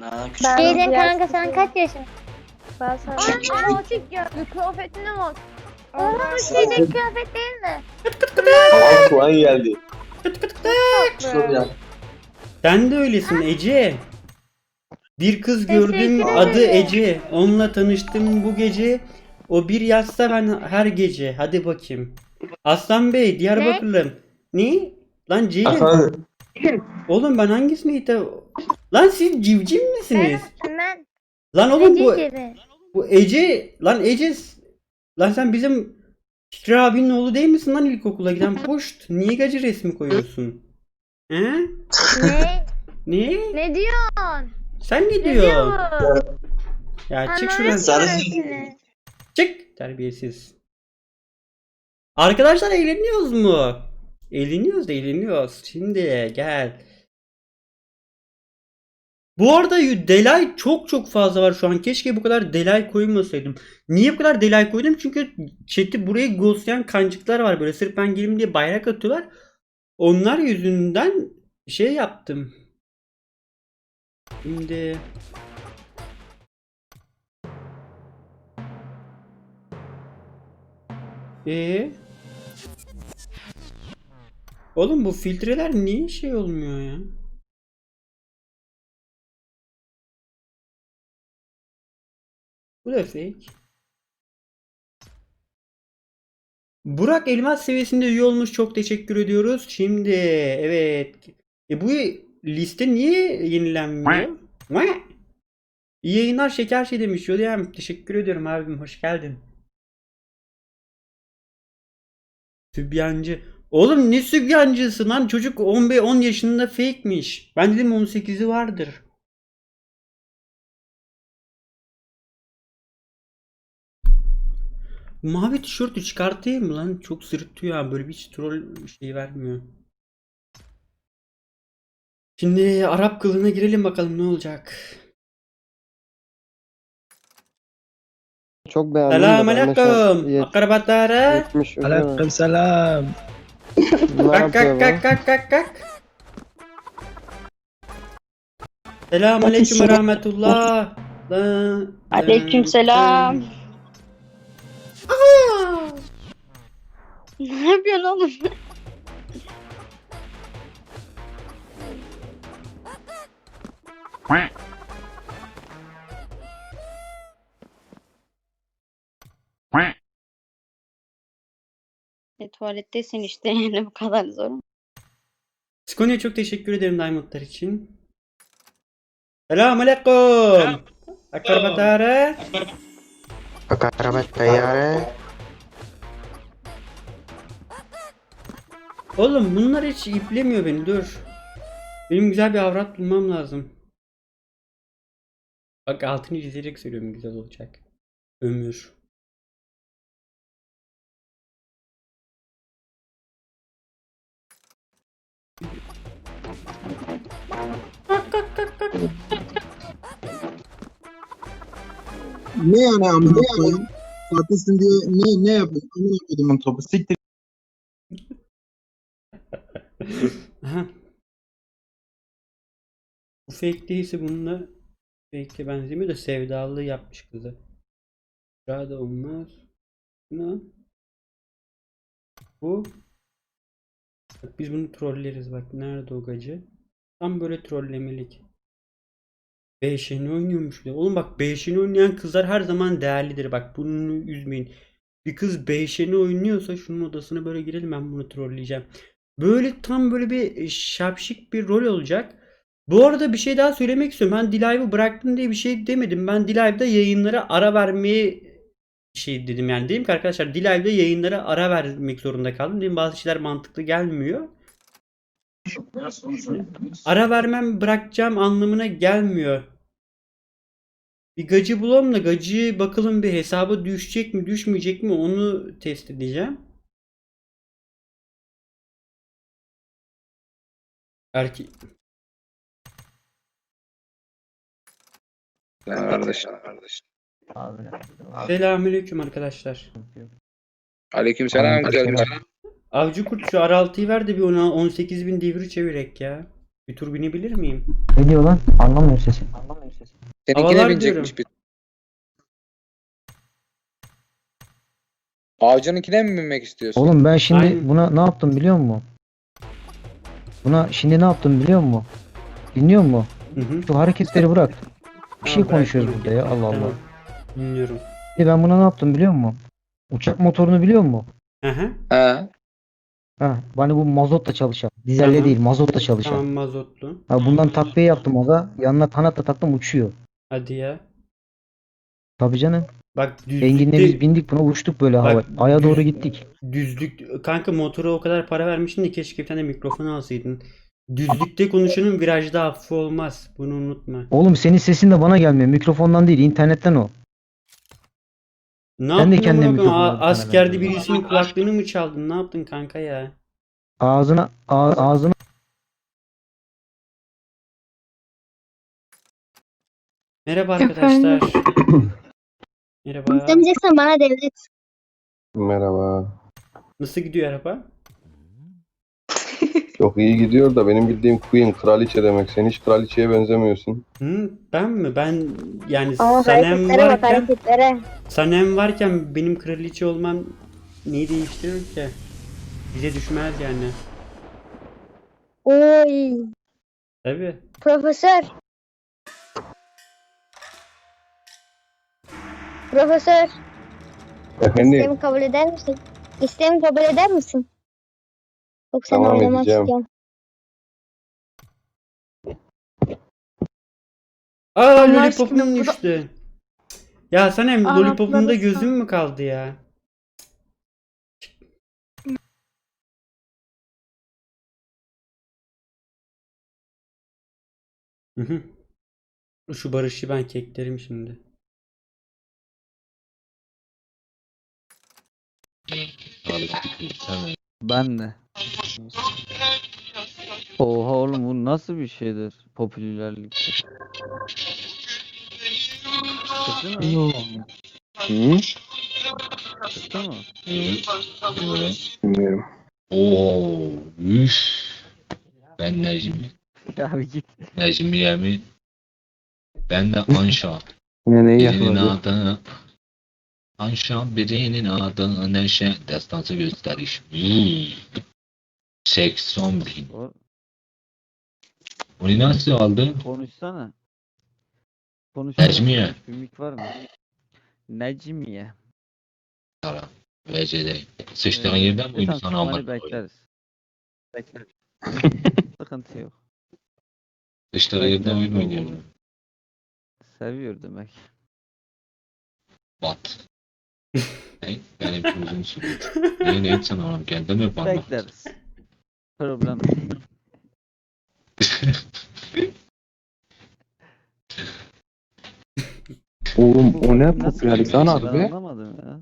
Ha, küçük. Ben- Ceylin kanka sen kaç yaşındasın? Ben sana Aa, motik geldi. Kıyafetine bak. Oğlum bu şeydeki kıyafet değil mi? Aa Kuan geldi. Tatlı. Sen de öylesin Ece. Bir kız gördüm adı. Ece. Onunla tanıştım bu gece. O bir yazsa ben her gece. Hadi bakayım. Aslan Bey Diyarbakırlım. Ne? Lan Ceylin. Oğlum ben hangisini hitap... Lan siz civciv misiniz? Ben, ben Lan oğlum bu, gibi. bu Ece... Lan Ece... Lan sen bizim Fikri abinin oğlu değil misin lan ilkokula giden poşt? Niye gacı resmi koyuyorsun? He? Ne? Ne? Ne diyorsun? Sen ne Ne diyor diyorsun? bu? Ya çık şuradan. Sarı-. Çık terbiyesiz. Arkadaşlar eğleniyoruz mu? Eğleniyoruz da eğleniyoruz. Şimdi gel. Bu arada delay çok çok fazla var şu an. Keşke bu kadar delay koymasaydım. Niye bu kadar delay koydum? Çünkü chat'i buraya ghostlayan kancıklar var. Böyle sırf ben gireyim diye bayrak atıyorlar. Onlar yüzünden şey yaptım. Şimdi Ee? Oğlum bu filtreler niye şey olmuyor ya? Bu da fake. Burak Elmas seviyesinde üye olmuş. Çok teşekkür ediyoruz. Şimdi evet. E bu liste niye yenilenmiyor? İyi yayınlar şeker şey demiş. Yodiyem teşekkür ediyorum abim. Hoş geldin. Sübyancı. Oğlum ne sübyancısı lan? Çocuk 15 10 yaşında fake'miş. Ben dedim 18'i vardır. Mavi tişörtü çıkartayım mı lan? Çok sırıtıyor ha. Böyle bir hiç troll şey vermiyor. Şimdi Arap kılığına girelim bakalım ne olacak. Çok beğendim. Selam aleyküm. Akrabatlara. Aleyküm selam. Kalk kalk kalk kalk kalk kalk. Selamun aleyküm ve rahmetullah. La- Aleykümselam. ne yapıyorsun oğlum? e, tuvalettesin işte yani bu kadar zor? Skonya çok teşekkür ederim Diamondlar için. Selamun aleyküm. Akrabatlara. Akarabat tayyare. Oğlum bunlar hiç iplemiyor beni dur. Benim güzel bir avrat bulmam lazım. Bak altını çizerek söylüyorum güzel olacak. Ömür. Ne yani amına koyayım? Tatlısın diye ne ne yapıyorsun? Amına koyduğumun topu. Siktir. Aha. Bu fake değilse bununla fake'e benzemiyor da sevdalı yapmış kızı. Daha da olmaz. Buna. Bu. Bak biz bunu trolleriz bak. Nerede o gacı? Tam böyle trollemelik. Beşini oynuyormuş bir de. Oğlum bak beşini oynayan kızlar her zaman değerlidir. Bak bunu üzmeyin. Bir kız beşini oynuyorsa şunun odasına böyle girelim ben bunu trolleyeceğim. Böyle tam böyle bir şapşik bir rol olacak. Bu arada bir şey daha söylemek istiyorum. Ben Dilive'ı bıraktım diye bir şey demedim. Ben Dilive'da yayınlara ara vermeye şey dedim yani. Dedim ki arkadaşlar Dilive'da yayınlara ara vermek zorunda kaldım. Dedim bazı şeyler mantıklı gelmiyor. Ara vermem bırakacağım anlamına gelmiyor. Bir gacı bulalım da gacı bakalım bir hesaba düşecek mi düşmeyecek mi onu test edeceğim. Erkek Kardeşim. Selamünaleyküm arkadaşlar. Aleyküm selam. Güzel Avcı kurt şu R6'yı ver de bir ona 18.000 devri çevirek ya. Bir tur binebilir miyim? Ne diyor lan? Anlamıyor sesi. Seninkine Havalar binecekmiş bir. Avcınınkine mi binmek istiyorsun? Oğlum ben şimdi Aynen. buna ne yaptım biliyor musun? Buna şimdi ne yaptım biliyor musun? Dinliyor musun? Hı hı. Şu hareketleri bırak. Bir şey Tamam, konuşuyoruz burada ya Allah Allah. Tamam. Dinliyorum. Şimdi ben buna ne yaptım biliyor musun? Uçak motorunu biliyor musun? Aha. Ha. Ha, hani bu mazotla çalışan. Dizelle Tamam. değil, mazotla çalışan. Tamam mazotlu. Ha, bundan takviye yaptım o da. Yanına kanat da taktım uçuyor. Hadi ya. Tabii canım. Bak Engin'le biz düzlükte, bindik buna uçtuk böyle hava. Bak, Aya düz- doğru gittik. düzlük kanka motora o kadar para vermişsin de keşke bir tane mikrofon alsaydın. Düzlükte konuşanın virajda affı olmaz. Bunu unutma. Oğlum senin sesin de bana gelmiyor. Mikrofondan değil, internetten o. Ne Ben de yaptın kendime amına koyayım? mikrofon A- aldım Askerde birisinin kulaklığını mı çaldın? Ne yaptın kanka ya? Ağzına ağzına Merhaba arkadaşlar. Merhaba. İstemeyeceksen bana devlet. Merhaba. Nasıl gidiyor araba? Çok iyi gidiyor da benim bildiğim Queen kraliçe demek. Sen hiç kraliçeye benzemiyorsun. Hı, ben mi? Ben yani Ama Sanem hareketlere bak varken hareketlere. Sanem varken benim kraliçe olmam neyi değiştirir ki? Bize düşmez yani. Oy. Tabii. Profesör. Profesör. Efendim İsteğimi kabul eder misin? İsteğimi kabul eder misin? Yok seni Tamam, oynamak edeceğim. istiyorum. Aa Allah lollipopum da- düştü. Ya Sanem Araplara lollipopumda sor. gözüm mü kaldı ya? Hı hı. Şu barışı ben keklerim şimdi. Ben de. Oha oğlum bu nasıl bir şeydir popülerlik? Mı? Hı? Bilmiyorum. Oo, üf. Ben Necmi. Ya bir git. Necmi Yemin. Ben de Anşa. Yine neyi birinin yakaladı? adı. Anşa birinin adı Neşe. Destansı gösteriş. Hmm. 80 bin. O- Onu nasıl aldın? Konuşsana. Konuş. Necmiye. Mik var mı? Necmiye. Tamam. VC'de. Sıçtığın yerden mi uydu sana koyayım? bekleriz. Bekleriz. Sıkıntı yok. Sıçtığın yerden oyun oynuyorum. Seviyor demek. Bat. Ne? Benim için uzun sürüyor. Ne ne sen oğlum kendin mi bana? Bekleriz. Problem yok. Oğlum o ne Nasıl popülerlik bir lan şey? abi Ben be? anlamadım ya.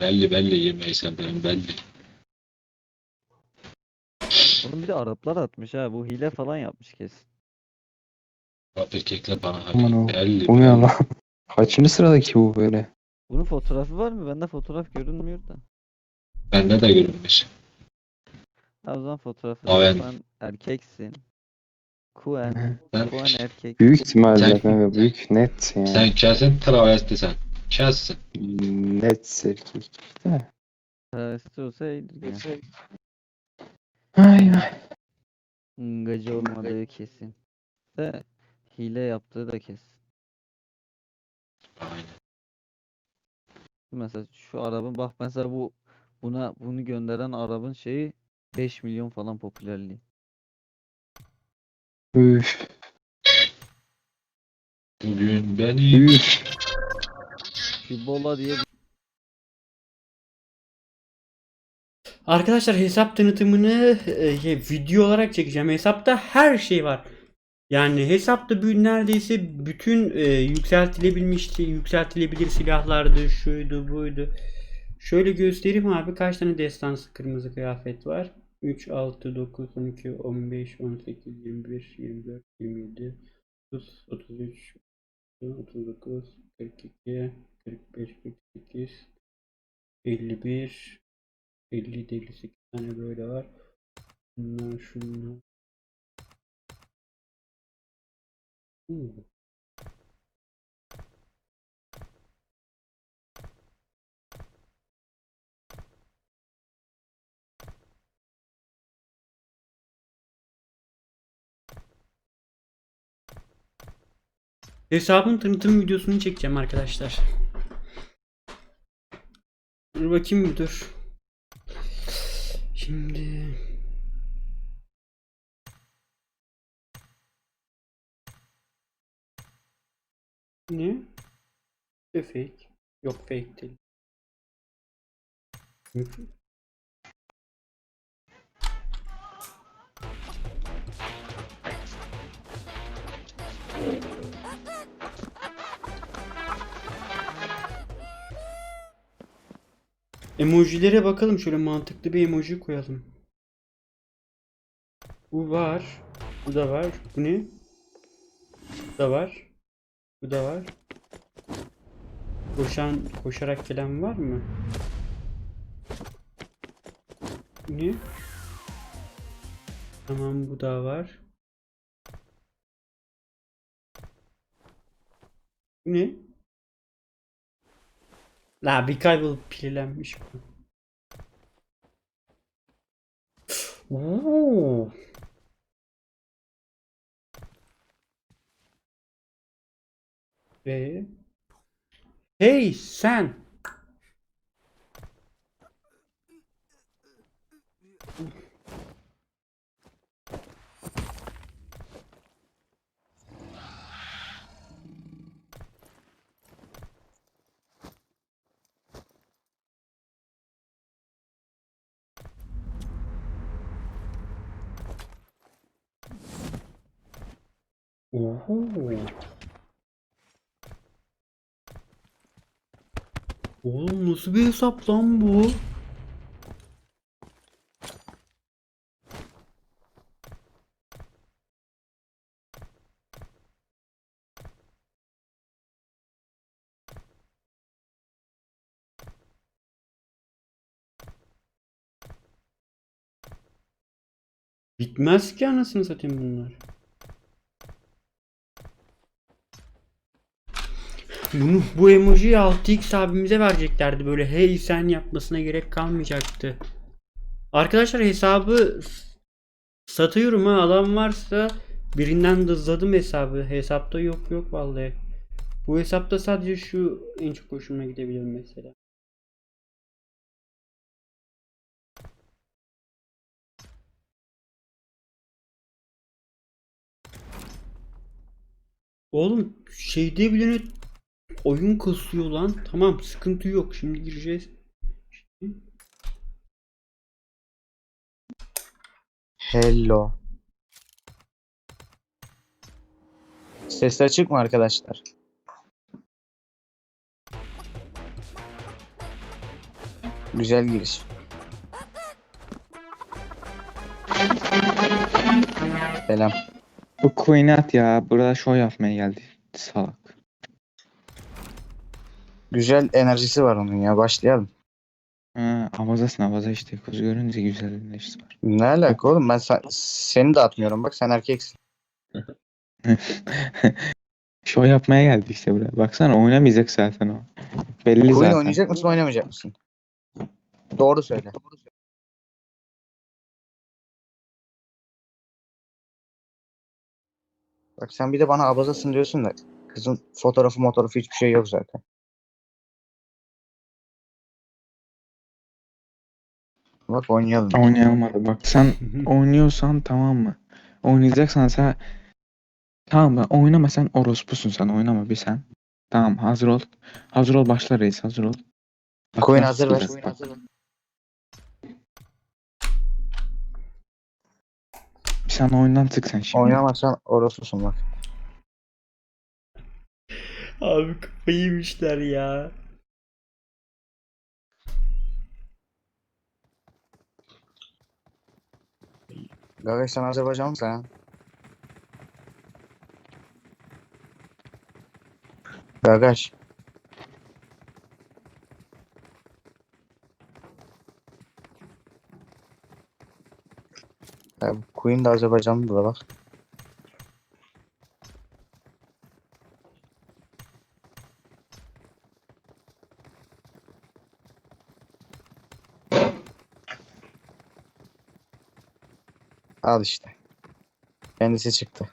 belli belli yemeği sen benim belli. Oğlum bir de Araplar atmış ha. Bu hile falan yapmış kesin. Bak erkekler bana Aman o- belli. O ne lan? Kaçıncı sıradaki bu böyle? Bunun fotoğrafı var mı? Bende fotoğraf görünmüyor da. Bende de görünmüş. Ha, o zaman fotoğrafı Aa, ben- sen erkeksin. Kuen. Ben, Kuen erkek. Büyük ihtimalle Sen- kanka büyük net yani. sen kesin travesti sen. Kesin. Net erkek. De. Travesti olsa iyidir ya. Ay ay. Ngacı olmadığı kesin. De hile yaptığı da kesin. Aynen. Mesela şu arabın bak mesela bu buna bunu gönderen arabın şeyi 5 milyon falan popülerliği. Üf. Bugün beni Üf. Fibola diye bir Arkadaşlar hesap tanıtımını e, video olarak çekeceğim. Hesapta her şey var. Yani hesapta neredeyse bütün e, yükseltilebilmiş, yükseltilebilir silahlardı, şuydu, buydu. Şöyle göstereyim abi kaç tane destansı kırmızı kıyafet var. 3, 6, 9, 12, 15, 18, 21, 24, 27, 30, 33, 39, 42, 45, 48, 51, 50 58 tane böyle var. Bunlar şunlar. Hmm. Hesabın tanıtım videosunu çekeceğim arkadaşlar. Dur bakayım bir dur. Şimdi ne? E fake. Yok fake değil. Emojilere bakalım şöyle mantıklı bir emoji koyalım. Bu var. Bu da var. Bu ne? Bu da var. Bu da var. Koşan, koşarak gelen var mı? Ne? Tamam bu da var. Ne? La bir kaybolup pillenmiş bu. Oo. Ve Hey sen. Oho. Oğlum nasıl bir hesap lan bu? Bitmez ki anasını satayım bunlar. Bunu bu emojiyi 6x abimize vereceklerdi böyle hey sen yapmasına gerek kalmayacaktı. Arkadaşlar hesabı satıyorum ha alan varsa birinden dızladım hesabı. Hesapta yok yok vallahi. Bu hesapta sadece şu en çok hoşuma gidebilir mesela. Oğlum şeyde bile ne- oyun kasıyor lan. Tamam sıkıntı yok. Şimdi gireceğiz. Hello. Ses açık mı arkadaşlar? Güzel giriş. Selam. Bu Queen'i at ya. Burada show yapmaya geldi. Salak. Güzel enerjisi var onun ya. Başlayalım. Ha, avazasın avaza işte. Kız görünce güzel enerjisi var. Ne alaka oğlum? Ben sen- seni de atmıyorum. Bak sen erkeksin. show yapmaya geldi işte buraya. Baksana oynamayacak zaten o. Belli Oyun zaten. oynayacak mısın oynamayacak mısın? Doğru söyle. Bak sen bir de bana abazasın diyorsun da kızın fotoğrafı fotoğrafı hiçbir şey yok zaten. Bak oynayalım. Oynayalım hadi. Bak sen oynuyorsan tamam mı? Oynayacaksan sen tamam mı? Oynama sen orospusun sen oynama bir sen. Tamam hazır ol. Hazır ol başla reis hazır ol. Bak Coin nasıl hazır ver. sıkacağız. Sen oyundan çık sen şimdi. Oynamazsan orospusun bak. Abi kafayı yemişler ya. Gagaş sen Azerbaycan mısın? Gagaş. Queen de Azerbaycanlı da bak. Al işte. Kendisi çıktı.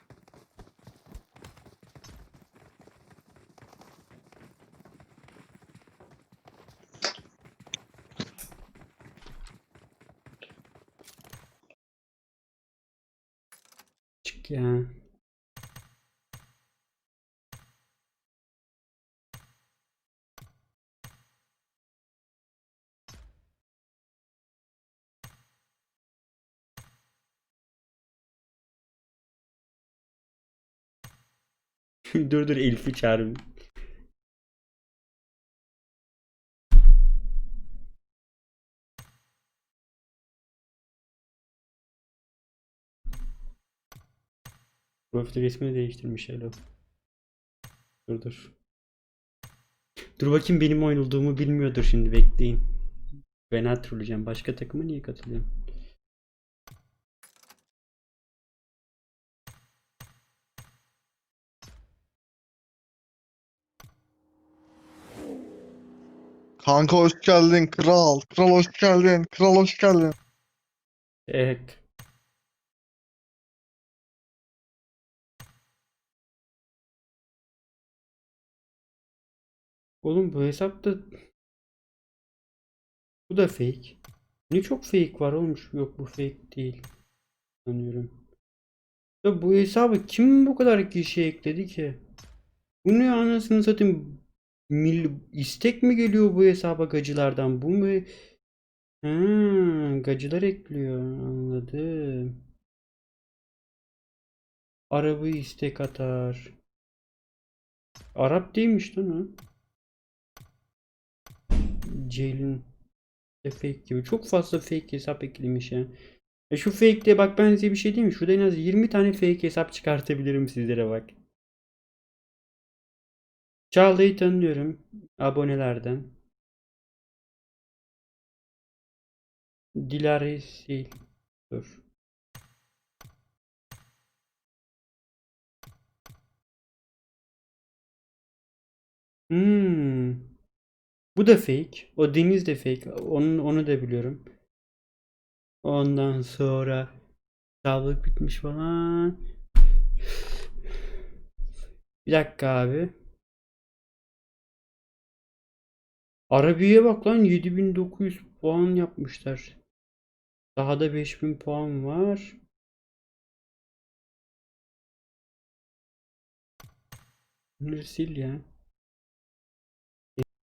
Çık ya. dur dur Elif'i çağırın. Profil resmini değiştirmiş Elo. Dur dur. Dur bakayım benim oynulduğumu bilmiyordur şimdi bekleyin. Ben trolleyeceğim. Başka takıma niye katılıyorum? Kanka hoş geldin kral. Kral hoş geldin. Kral hoş geldin. Ek. Oğlum bu hesapta bu da fake. Ne çok fake var olmuş. Yok bu fake değil. Sanıyorum. Ya bu hesabı kim bu kadar kişi ekledi ki? Bu ne anasını satayım? Mil istek mi geliyor bu hesaba gacılardan? Bu mu? Ha, gacılar ekliyor. Anladım. Arabı istek atar. Arap değilmiş lan o. Ceylin fake gibi. Çok fazla fake hesap eklemiş ya. E şu fake de bak ben size bir şey diyeyim mi? Şurada en az 20 tane fake hesap çıkartabilirim sizlere bak. Çağla'yı tanıyorum abonelerden. Dilara'yı sil. Dur. Hmm. Bu da fake. O Deniz de fake. Onun onu da biliyorum. Ondan sonra sağlık bitmiş falan. Bir dakika abi. Arabiye bak lan 7900 puan yapmışlar. Daha da 5000 puan var. Bunları sil ya.